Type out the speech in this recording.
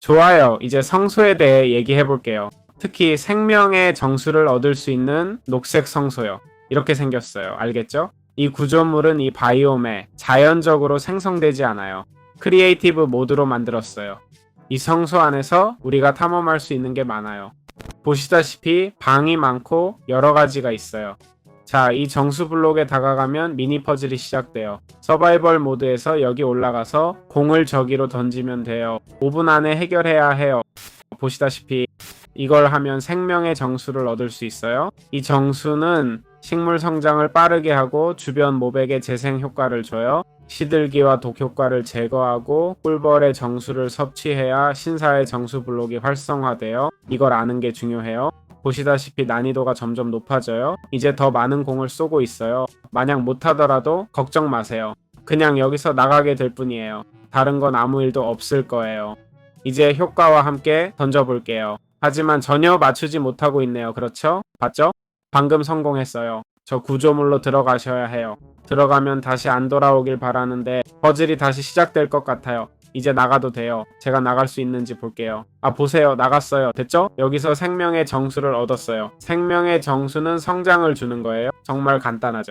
좋아요. 이제 성소에 대해 얘기해 볼게요. 특히 생명의 정수를 얻을 수 있는 녹색 성소요. 이렇게 생겼어요. 알겠죠? 이 구조물은 이 바이옴에 자연적으로 생성되지 않아요. 크리에이티브 모드로 만들었어요. 이 성소 안에서 우리가 탐험할 수 있는 게 많아요. 보시다시피 방이 많고 여러 가지가 있어요. 자, 이 정수 블록에 다가가면 미니 퍼즐이 시작돼요. 서바이벌 모드에서 여기 올라가서 공을 저기로 던지면 돼요. 5분 안에 해결해야 해요. 보시다시피 이걸 하면 생명의 정수를 얻을 수 있어요. 이 정수는 식물 성장을 빠르게 하고 주변 모백에 재생 효과를 줘요. 시들기와 독 효과를 제거하고 꿀벌의 정수를 섭취해야 신사의 정수 블록이 활성화돼요. 이걸 아는 게 중요해요. 보시다시피 난이도가 점점 높아져요. 이제 더 많은 공을 쏘고 있어요. 만약 못하더라도 걱정 마세요. 그냥 여기서 나가게 될 뿐이에요. 다른 건 아무 일도 없을 거예요. 이제 효과와 함께 던져볼게요. 하지만 전혀 맞추지 못하고 있네요. 그렇죠? 봤죠? 방금 성공했어요. 저 구조물로 들어가셔야 해요. 들어가면 다시 안 돌아오길 바라는데 퍼즐이 다시 시작될 것 같아요. 이제 나가도 돼요. 제가 나갈 수 있는지 볼게요. 아, 보세요. 나갔어요. 됐죠? 여기서 생명의 정수를 얻었어요. 생명의 정수는 성장을 주는 거예요. 정말 간단하죠.